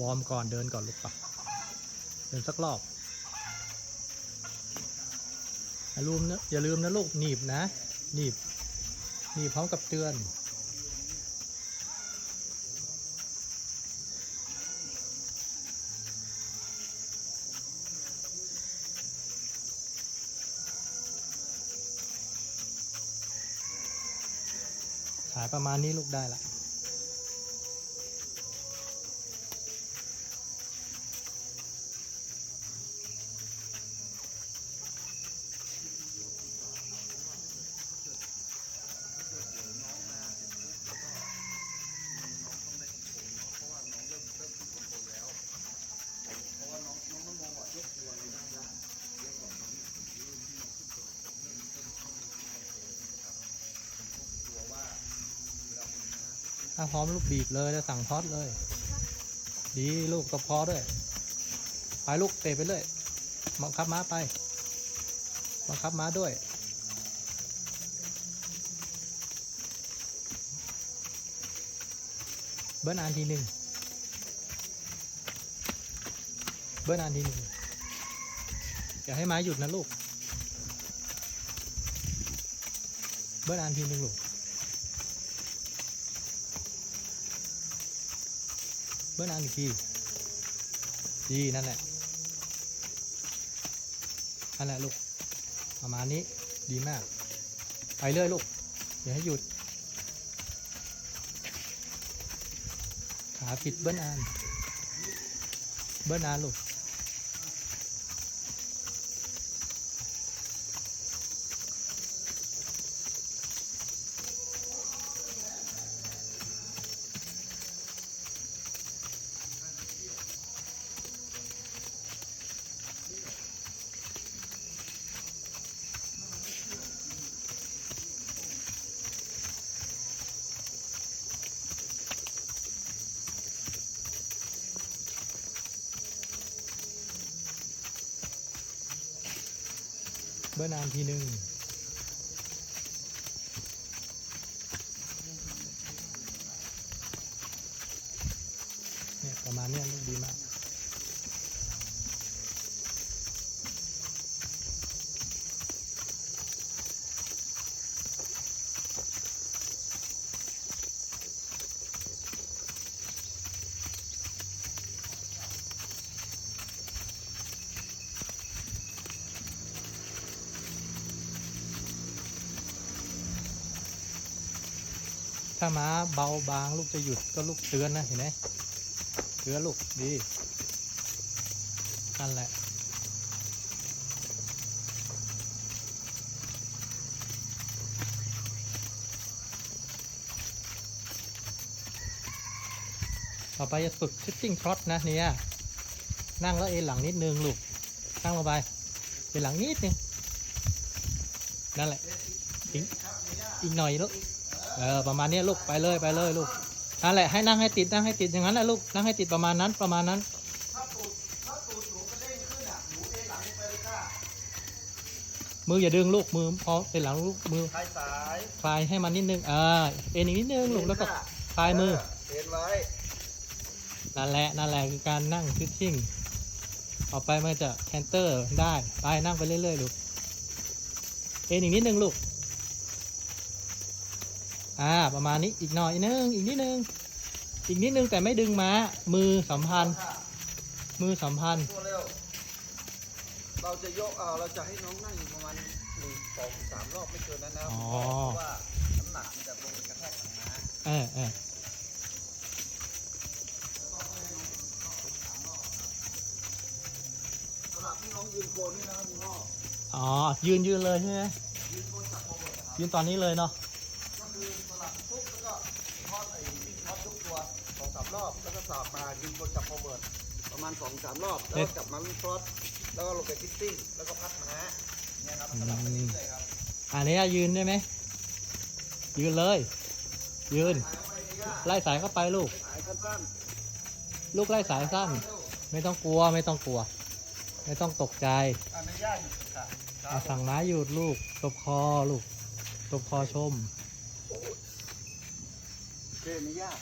วอร์มก่อนเดินก่อนลูกปะเดินสักรอบอย่าลืมนะอย่าลืมนะลูกหนีบนะหนีบหนีบพร้อมกับเตือนขายประมาณนี้ลูกได้ละ ถ้าพร้อมลูกบีบเลยแล้วสั่งทอดเลย ดีลูกตบพอด้วย ไปลูกเตะไปเลยบังคับม้าไปบังคับม้าด้วย เบิ้ลอันทีหนึ่งเบิ้ลอันทีหนึ่งอย่าให้ม้าหยุดนะลูก เบิ้ลอันทีหนึ่งลูก เบิ้ลอันอีกทีดีนั่นแหละนั่นแหละลูกประมาณนี้ดีมาก ไปเรื่อยลูกอย่าให้หยุด ขาผิดเบิ้ลอันเบิ้ลอันลูก เบอร์นานทีหนึ่งเนี่ยประมาณนี้ดีมาก ถ้าม้าเบาบางลูกจะหยุดก็ลูกเตือนนะเห็นไหมเตือนลูกดีนั่นแหละต่อไปจะฝึก sitting trot นะเนี่ยนั่งแล้วเอนหลังนิดนึงลูกนั่งลงไปเอนหลังนิดนึงนั่นแหละอีกอีกหน่อยลูก เออประมาณเนี้ยลูกไปเลยไปเลยลูกนั่นแหละให้นั่งให้ติดนั่งให้ติดอย่างนั้นแหละลูกนั่งให้ติดประมาณนั้นประมาณนั้นมืออย่าดึงลูกมือพอเป็นหลังลูกมือคลายสายคลายให้มันนิดนึงอ่าเอ็นอีกนิดนึงลูกแล้วก็คลายมือเห็นไว้นั่นแหละนั่นแหละคือการนั่งฟิชชิ่งต่อไปมันจะแคนเตอร์ได้ไปนั่งไปเรื่อยๆลูกเอ็นอีกนิดนึงลูก อ่าประมาณนี้อีกหน่อยนึงอีกนิดนึง อีกนิดนึงแต่ไม่ดึงม้า มือสัมพันธ์ มือสัมพันธ์ ตัวเร็ว เราจะยกเอ่อเราจะให้น้องนั่งอยู่ประมาณหนึ่งสองสามรอบไม่เกินนั้นนะอ๋อเพราะว่าน้ำหนักมันจะลงไปกระแทกหลังม้าเออเออสำหรับที่น้องยืนโกนนี่นะครับคุณพ่ออ๋อยืนยืนเลยใช่ไหมยืนโกนจับโคเวิร์ดครับยืนตอนนี้เลยเนาะ ก็คือสลับปุ๊บแล้วก็ทอดไอ้ทอดทุกตัว สองสามรอบแล้วก็สาบมายืนโกนจับโคเวิร์ดประมาณสองสามรอบ แล้วก็กลับมาวิ่งฟลอตแล้วก็ลงไปฟิตติ้งแล้วก็พัดม้าเนี่ยครับสลับไปเรื่อยๆครับอันนี้ยืนได้ไหมยืนเลย ยืนสายไปนี่ก็ไล่สายเข้าไปลูกสายสั้นลูกไล่สายสั้นๆเร็วไม่ต้องกลัวไม่ต้องกลัว ไม่ต้องตกใจอนุญาตหยุดค่ะครัอะบสั่งม้าหยุดลูกตบคอลูกตบคอชมโอเคอนุญาต